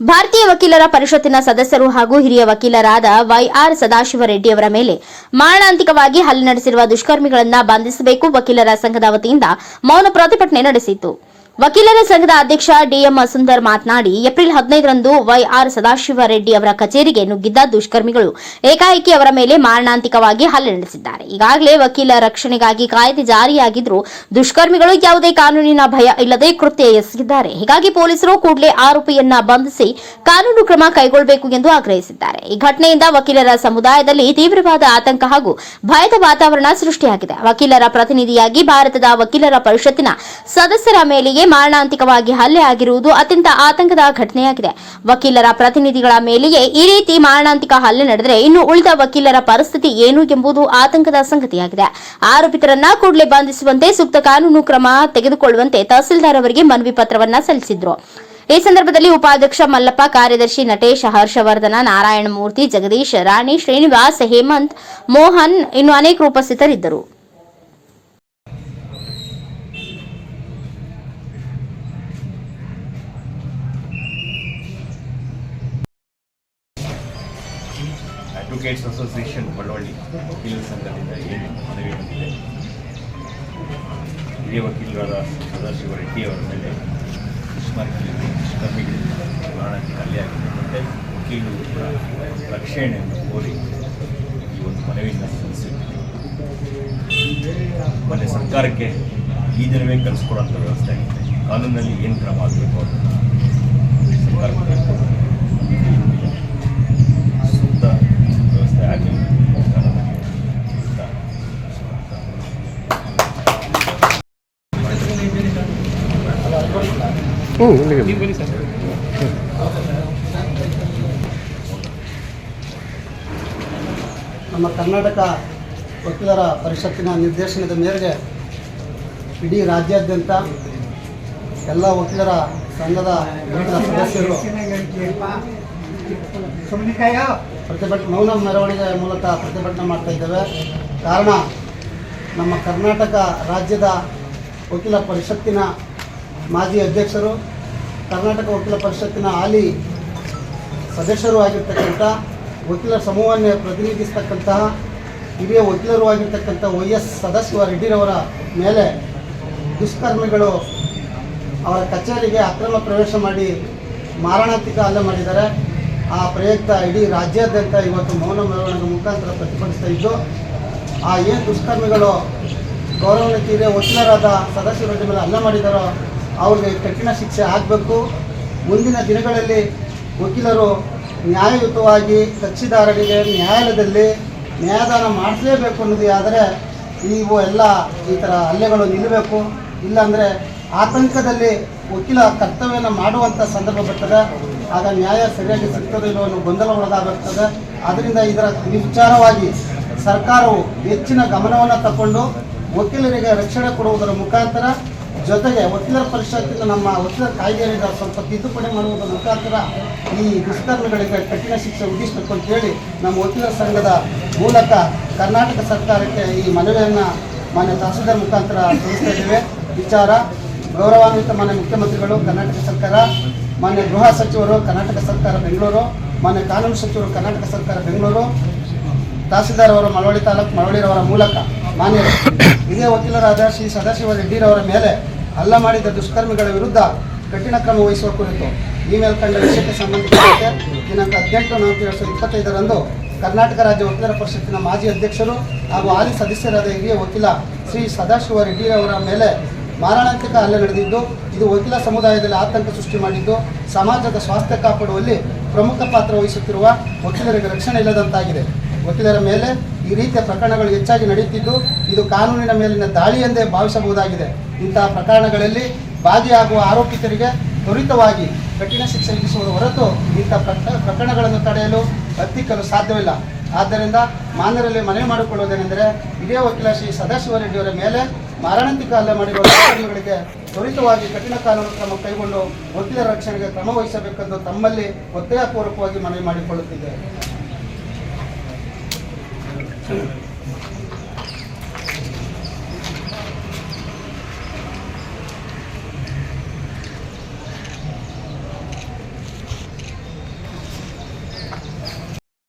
ಭಾರತೀಯ ವಕೀಲರ ಪರಿಷತ್ತಿನ ಸದಸ್ಯರು ಹಾಗೂ ಹಿರಿಯ ವಕೀಲರಾದ ವೈಆರ್ ಸದಾಶಿವ ರೆಡ್ಡಿ ಅವರ ಮೇಲೆ ಮಾರಣಾಂತಿಕವಾಗಿ ಹಲ್ಲೆ ನಡೆಸಿರುವ ದುಷ್ಕರ್ಮಿಗಳನ್ನು ಬಂಧಿಸಬೇಕು ವಕೀಲರ ಸಂಘದ ವತಿಯಿಂದ ಮೌನ ಪ್ರತಿಭಟನೆ ನಡೆಸಿತು ವಕೀಲರ ಸಂಘದ ಅಧ್ಯಕ್ಷ ಡಿಎಂ ಸುಂದರ್ ಮಾತನಾಡಿ, ಏಪ್ರಿಲ್ ಹದಿನೈದರಂದು ವೈಆರ್ ಸದಾಶಿವ ರೆಡ್ಡಿ ಅವರ ಕಚೇರಿಗೆ ನುಗ್ಗಿದ್ದ ದುಷ್ಕರ್ಮಿಗಳು ಏಕಾಏಕಿ ಅವರ ಮೇಲೆ ಮಾರಣಾಂತಿಕವಾಗಿ ಹಲ್ಲೆ ನಡೆಸಿದ್ದಾರೆ. ಈಗಾಗಲೇ ವಕೀಲ ರಕ್ಷಣೆಗಾಗಿ ಕಾಯ್ದೆ ಜಾರಿಯಾಗಿದ್ದರೂ ದುಷ್ಕರ್ಮಿಗಳು ಯಾವುದೇ ಕಾನೂನಿನ ಭಯ ಇಲ್ಲದೆ ಕೃತ್ಯ ಎಸಗಿದ್ದಾರೆ. ಹೀಗಾಗಿ ಪೊಲೀಸರು ಕೂಡಲೇ ಆರೋಪಿಯನ್ನ ಬಂಧಿಸಿ ಕಾನೂನು ಕ್ರಮ ಕೈಗೊಳ್ಳಬೇಕು ಎಂದು ಆಗ್ರಹಿಸಿದ್ದಾರೆ. ಈ ಘಟನೆಯಿಂದ ವಕೀಲರ ಸಮುದಾಯದಲ್ಲಿ ತೀವ್ರವಾದ ಆತಂಕ ಹಾಗೂ ಭಯದ ವಾತಾವರಣ ಸೃಷ್ಟಿಯಾಗಿದೆ. ವಕೀಲರ ಪ್ರತಿನಿಧಿಯಾಗಿ ಭಾರತದ ವಕೀಲರ ಪರಿಷತ್ತಿನ ಸದಸ್ಯರ ಮೇಲೆಯೇ ಮಾರಣಾಂತಿಕವಾಗಿ ಹಲ್ಲೆ ಆಗಿರುವುದು ಅತ್ಯಂತ ಆತಂಕದ ಘಟನೆಯಾಗಿದೆ. ವಕೀಲರ ಪ್ರತಿನಿಧಿಗಳ ಮೇಲೆಯೇ ಈ ರೀತಿ ಮಾರಣಾಂತಿಕ ಹಲ್ಲೆ ನಡೆದರೆ ಇನ್ನು ಉಳಿದ ವಕೀಲರ ಪರಿಸ್ಥಿತಿ ಏನು ಎಂಬುದು ಆತಂಕದ ಸಂಗತಿಯಾಗಿದೆ. ಆರೋಪಿತರನ್ನ ಕೂಡಲೇ ಬಂಧಿಸುವಂತೆ ಸೂಕ್ತ ಕಾನೂನು ಕ್ರಮ ತೆಗೆದುಕೊಳ್ಳುವಂತೆ ತಹಸೀಲ್ದಾರ್ ಅವರಿಗೆ ಮನವಿ ಪತ್ರವನ್ನ ಸಲ್ಲಿಸಿದ್ರು. ಈ ಸಂದರ್ಭದಲ್ಲಿ ಉಪಾಧ್ಯಕ್ಷ ಮಲ್ಲಪ್ಪ, ಕಾರ್ಯದರ್ಶಿ ನಟೇಶ್, ಹರ್ಷವರ್ಧನ, ನಾರಾಯಣಮೂರ್ತಿ, ಜಗದೀಶ್ ರಾಣಿ, ಶ್ರೀನಿವಾಸ್ ಹೇಮಂತ್, ಮೋಹನ್ ಇನ್ನು ಅನೇಕರು ಉಪಸ್ಥಿತರಿದ್ದರು. ಅಡ್ವೊಕೇಟ್ಸ್ ಅಸೋಸಿಯೇಷನ್ ಬಳ್ಳವಳ್ಳಿ ವಕೀಲರ ಸಂಘದಿಂದ ಏನು ಮನವಿ ಬಂದಿದೆ. ಹಿರಿಯ ವಕೀಲರಾದ ಸದಾಶಿವ ರೆಡ್ಡಿ ಅವರ ಮೇಲೆ ದುಷ್ಕರ್ಮಿಗಳು ಪ್ರಾಣಕ್ಕೆ ಕಲ್ಲೆಯಾಗಿದೆ ಮತ್ತು ವಕೀಲರು ರಕ್ಷಣೆಯನ್ನು ಕೋರಿ ಈ ಒಂದು ಮನವಿಯನ್ನು ಸಲ್ಲಿಸಿದ್ದೀವಿ ಮತ್ತು ಸರ್ಕಾರಕ್ಕೆ ಈ ದಿನವೇ ಕಲಿಸ್ಕೊಡೋಂಥ ವ್ಯವಸ್ಥೆ ಆಗಿದೆ. ಕಾನೂನಲ್ಲಿ ಏನು ಕ್ರಮ ಆಗಬೇಕು ಅದನ್ನು ಸರ್ಕಾರಕ್ಕೆ ಸೂಕ್ತ ವ್ಯವಸ್ಥೆ ಆಗಲಿ ಕಾನೂನಿಗೆ ಸೂಕ್ತ ನಮ್ಮ ಕರ್ನಾಟಕ ವಕೀಲರ ಪರಿಷತ್ತಿನ ನಿರ್ದೇಶನದ ಮೇರೆಗೆ ಇಡೀ ರಾಜ್ಯಾದ್ಯಂತ ಎಲ್ಲ ವಕೀಲರ ಸಂಘದ ಸದಸ್ಯರು ಪ್ರತಿಭಟನೆ ಮೌನ ಮೆರವಣಿಗೆ ಮೂಲಕ ಪ್ರತಿಭಟನೆ ಮಾಡ್ತಾ ಇದ್ದೇವೆ. ಕಾರಣ ನಮ್ಮ ಕರ್ನಾಟಕ ರಾಜ್ಯದ ವಕೀಲ ಪರಿಷತ್ತಿನ ಮಾಜಿ ಅಧ್ಯಕ್ಷರು, ಕರ್ನಾಟಕ ವಕೀಲ ಪರಿಷತ್ತಿನ ಹಾಲಿ ಸದಸ್ಯರು ಆಗಿರ್ತಕ್ಕಂಥ ವಕೀಲರ ಸಮೂಹವನ್ನು ಪ್ರತಿನಿಧಿಸ್ತಕ್ಕಂತಹ ಹಿರಿಯ ವಕೀಲರು ಆಗಿರ್ತಕ್ಕಂಥ ವೈ ಎಸ್ ಸದಾಶಿವ ರೆಡ್ಡಿರವರ ಮೇಲೆ ದುಷ್ಕರ್ಮಿಗಳು ಅವರ ಕಚೇರಿಗೆ ಅಕ್ರಮ ಪ್ರವೇಶ ಮಾಡಿ ಮಾರಣಾಂತಿಕ ಹಲ್ಲೆ ಮಾಡಿದ್ದಾರೆ. ಆ ಪ್ರಯುಕ್ತ ಇಡೀ ರಾಜ್ಯಾದ್ಯಂತ ಇವತ್ತು ಮೌನ ಮೆರವಣಿಗೆ ಮುಖಾಂತರ ಪ್ರತಿಭಟಿಸ್ತಾ ಇದ್ದು, ಆ ಏನು ದುಷ್ಕರ್ಮಿಗಳು ಗೌರವಾನ್ವಿತ ಹಿರಿಯ ವಕೀಲರಾದ ಸದಾಶಿವ ಮೇಲೆ ಹಲ್ಲೆ ಮಾಡಿದಾರೋ ಅವ್ರಿಗೆ ಕಠಿಣ ಶಿಕ್ಷೆ ಆಗಬೇಕು. ಮುಂದಿನ ದಿನಗಳಲ್ಲಿ ವಕೀಲರು ನ್ಯಾಯಯುತವಾಗಿ ಕಕ್ಷಿದಾರರಿಗೆ ನ್ಯಾಯಾಲಯದಲ್ಲಿ ನ್ಯಾಯದಾನ ಮಾಡಿಸಲೇಬೇಕು ಅನ್ನೋದು ಆದರೆ ಇವು ಎಲ್ಲ ಈ ಥರ ಹಲ್ಲೆಗಳು ನಿಲ್ಲಬೇಕು. ಇಲ್ಲಾಂದರೆ ಆತಂಕದಲ್ಲಿ ವಕೀಲ ಕರ್ತವ್ಯನ ಮಾಡುವಂಥ ಸಂದರ್ಭ ಬರ್ತದೆ. ಆಗ ನ್ಯಾಯ ಸರಿಯಾಗಿ ಸಿಗ್ತದೆ ಇಲ್ಲೋ ಅನ್ನೋ ಗೊಂದಲ ಒಳಗಾಗುತ್ತದೆ ಅದರಿಂದ ಇದರ ವಿಚಾರವಾಗಿ ಸರ್ಕಾರವು ಹೆಚ್ಚಿನ ಗಮನವನ್ನು ತಗೊಂಡು ವಕೀಲರಿಗೆ ರಕ್ಷಣೆ ಕೊಡುವುದರ ಮುಖಾಂತರ ಜೊತೆಗೆ ವಕೀಲರ ಪರಿಷತ್ತಿನ ನಮ್ಮ ವಕೀಲರ ಕಾಯ್ದೆಯಿಂದ ಸ್ವಲ್ಪ ತಿದ್ದುಪಡಿ ಮಾಡುವುದರ ಮುಖಾಂತರ ಈ ದುಷ್ಕರ್ಮಿಗಳಿಗೆ ಕಠಿಣ ಶಿಕ್ಷೆ ವಿಧಿಸಬೇಕು ಅಂತೇಳಿ ನಮ್ಮ ವಕೀಲರ ಸಂಘದ ಮೂಲಕ ಕರ್ನಾಟಕ ಸರ್ಕಾರಕ್ಕೆ ಈ ಮನವಿಯನ್ನು ಮಾನ್ಯ ತಹಸೀಲ್ದಾರ್ ಮುಖಾಂತರ ಸಲ್ಲಿಸ್ತಾ ವಿಚಾರ, ಗೌರವಾನ್ವಿತ ಮಾನ್ಯ ಮುಖ್ಯಮಂತ್ರಿಗಳು, ಕರ್ನಾಟಕ ಸರ್ಕಾರ, ಮಾನ್ಯ ಗೃಹ ಸಚಿವರು, ಕರ್ನಾಟಕ ಸರ್ಕಾರ ಬೆಂಗಳೂರು, ಮಾನ್ಯ ಕಾನೂನು ಸಚಿವರು, ಕರ್ನಾಟಕ ಸರ್ಕಾರ ಬೆಂಗಳೂರು, ತಹಸೀಲ್ದಾರ್ ಅವರು ಮಳವಳ್ಳಿ ತಾಲೂಕು ಮಳವಳ್ಳಿರವರ ಮೂಲಕ ಮಾನ್ಯ ಹಿರಿಯ ವಕೀಲರಾದ ಶ್ರೀ ಸದಾಶಿವ ರೆಡ್ಡಿರವರ ಮೇಲೆ ಹಲ್ಲ ಮಾಡಿದ ದುಷ್ಕರ್ಮಿಗಳ ವಿರುದ್ಧ ಕಠಿಣ ಕ್ರಮ ವಹಿಸುವ ಕುರಿತು ಈ ಮೇಲ್ಕಂಡ ವಿಷಯಕ್ಕೆ ಸಂಬಂಧಿಸಿದಂತೆ ದಿನಾಂಕ ಹದಿನೆಂಟು ನಾಲ್ಕು ಎರಡು ಸಾವಿರದ ಇಪ್ಪತ್ತೈದರಂದು ಕರ್ನಾಟಕ ರಾಜ್ಯ ವಕೀಲರ ಪರಿಷತ್ತಿನ ಮಾಜಿ ಅಧ್ಯಕ್ಷರು ಹಾಗೂ ಹಾಲಿ ಸದಸ್ಯರಾದ ಹಿರಿಯ ವಕೀಲ ಶ್ರೀ ಸದಾಶಿವ ರೆಡ್ಡಿ ಅವರ ಮೇಲೆ ಮಾರಣಾಂತಿಕ ಹಲ್ಲೆ ನಡೆದಿದ್ದು, ಇದು ವಕೀಲ ಸಮುದಾಯದಲ್ಲಿ ಆತಂಕ ಸೃಷ್ಟಿ ಮಾಡಿದ್ದು, ಸಮಾಜದ ಸ್ವಾಸ್ಥ್ಯ ಕಾಪಾಡುವಲ್ಲಿ ಪ್ರಮುಖ ಪಾತ್ರ ವಹಿಸುತ್ತಿರುವ ವಕೀಲರಿಗೆ ರಕ್ಷಣೆ ಇಲ್ಲದಂತಾಗಿದೆ. ವಕೀಲರ ಮೇಲೆ ಈ ರೀತಿಯ ಪ್ರಕರಣಗಳು ಹೆಚ್ಚಾಗಿ ನಡೆಯುತ್ತಿದ್ದು, ಇದು ಕಾನೂನಿನ ಮೇಲಿನ ದಾಳಿ ಎಂದೇ ಭಾವಿಸಬಹುದಾಗಿದೆ. ಇಂತಹ ಪ್ರಕರಣಗಳಲ್ಲಿ ಭಾಗಿಯಾಗುವ ಆರೋಪಿತರಿಗೆ ತ್ವರಿತವಾಗಿ ಕಠಿಣ ಶಿಕ್ಷೆ ವಿಧಿಸುವುದು ಹೊರತು ಇಂಥ ಪ್ರಕ- ಪ್ರಕರಣಗಳನ್ನು ತಡೆಯಲು ಹತ್ತಿಕ್ಕಲು ಸಾಧ್ಯವಿಲ್ಲ. ಆದ್ದರಿಂದ ಮಾನ್ಯರಲ್ಲಿ ಮನವಿ ಮಾಡಿಕೊಳ್ಳುವುದೇನೆಂದರೆ ಹಿರಿಯ ವಕೀಲ ಶ್ರೀ ಸದಾಶಿವ ರೆಡ್ಡಿಯವರ ಮೇಲೆ ಮಾರಣಾಂತಿಕ ಹಲ್ಲೆ ಮಾಡಿರುವ ತ್ವರಿತವಾಗಿ ಕಠಿಣ ಕಾನೂನು ಕ್ರಮ ಕೈಗೊಂಡು ವಕೀಲರ ರಕ್ಷಣೆಗೆ ಕ್ರಮ ವಹಿಸಬೇಕೆಂದು ತಮ್ಮಲ್ಲಿ ಒತ್ತಾಯಪೂರ್ವಕವಾಗಿ ಮನವಿ ಮಾಡಿಕೊಳ್ಳುತ್ತಿದ್ದೇವೆ.